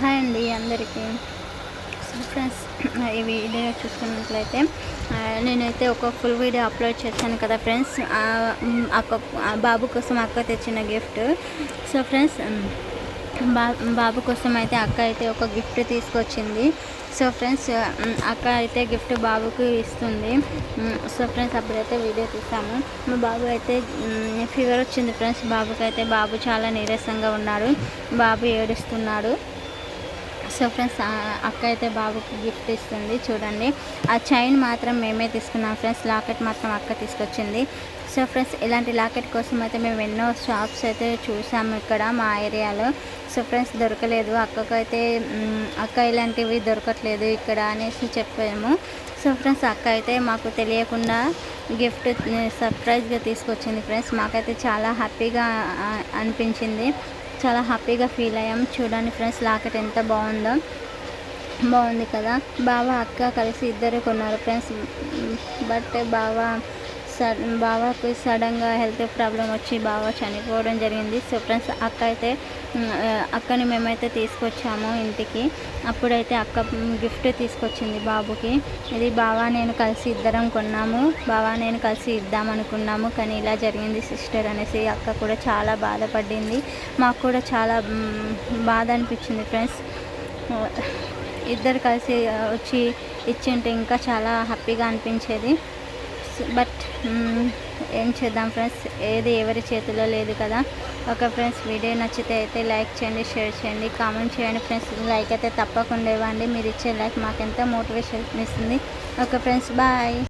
Hi అండి అందరికీ. So friends ఈ వీడియో చూసుకున్నట్లయితే నేనైతే ఒక ఫుల్ వీడియో అప్లోడ్ చేశాను కదా ఫ్రెండ్స్ అక్క బాబు కోసం అక్క తెచ్చిన గిఫ్ట్ సో ఫ్రెండ్స్ బా బాబు కోసం అయితే అక్క అయితే ఒక గిఫ్ట్ తీసుకొచ్చింది. సో ఫ్రెండ్స్ అక్క అయితే గిఫ్ట్ బాబుకి ఇస్తుంది. సో ఫ్రెండ్స్ అప్పుడైతే వీడియో తీసాము. మా బాబు అయితే ఫీవర్ వచ్చింది ఫ్రెండ్స్ బాబుకి అయితే బాబు చాలా నీరసంగా ఉన్నాడు. బాబు ఏడుస్తున్నాడు. సో ఫ్రెండ్స్ అక్క అయితే బాబుకి గిఫ్ట్ ఇస్తుంది. చూడండి. ఆ చైన్ మాత్రం మేమే తీసుకున్నాం ఫ్రెండ్స్. లాకెట్ మాత్రం అక్క తీసుకొచ్చింది. సో ఫ్రెండ్స్ ఇలాంటి లాకెట్ కోసం అయితే మేము ఎన్నో షాప్స్ అయితే చూసాము ఇక్కడ మా ఏరియాలో. సో ఫ్రెండ్స్ దొరకలేదు. అక్కకైతే అక్క ఇలాంటివి దొరకట్లేదు ఇక్కడ అనేసి చెప్పాము. సో ఫ్రెండ్స్ అక్క అయితే మాకు తెలియకుండా గిఫ్ట్ సర్ప్రైజ్గా తీసుకొచ్చింది ఫ్రెండ్స్. మాకైతే చాలా హ్యాపీగా అనిపించింది. చాలా హ్యాపీగా ఫీల్ అయ్యాం. చూడండి ఫ్రెండ్స్ లాకెట్ ఎంత బాగుందో. బాగుంది కదా. బావ అక్క కలిసి ఇద్దరు కొన్నారు ఫ్రెండ్స్. బట్ బావ సడ్ బావకు సడన్గా హెల్త్ ప్రాబ్లం వచ్చి బావ చనిపోవడం జరిగింది. సో ఫ్రెండ్స్ అక్క అయితే అక్కని మేమైతే తీసుకొచ్చాము ఇంటికి. అప్పుడైతే అక్క గిఫ్ట్ తీసుకొచ్చింది బాబుకి. ఇది బావా నేను కలిసి ఇద్దరం కొన్నాము. బావా నేను కలిసి ఇద్దాం అనుకున్నాము. కానీ ఇలా జరిగింది సిస్టర్ అనేసి అక్క కూడా చాలా బాధపడింది. మాకు కూడా చాలా బాధ అనిపించింది ఫ్రెండ్స్. ఇద్దరు కలిసి వచ్చి ఇచ్చింటే ఇంకా చాలా హ్యాపీగా అనిపించేది. బట్ ఏం చేద్దాం ఫ్రెండ్స్? ఏది ఎవరి చేతిలో లేదు కదా. ఒక ఫ్రెండ్స్ వీడియో నచ్చితే అయితే లైక్ చేయండి షేర్ చేయండి కామెంట్ చేయండి ఫ్రెండ్స్. లైక్ అయితే తప్పకుండా ఇవ్వండి. మీరు ఇచ్చే లైక్ మాకు ఎంతో మోటివేషన్ ఇస్తుంది. Okay friends bye.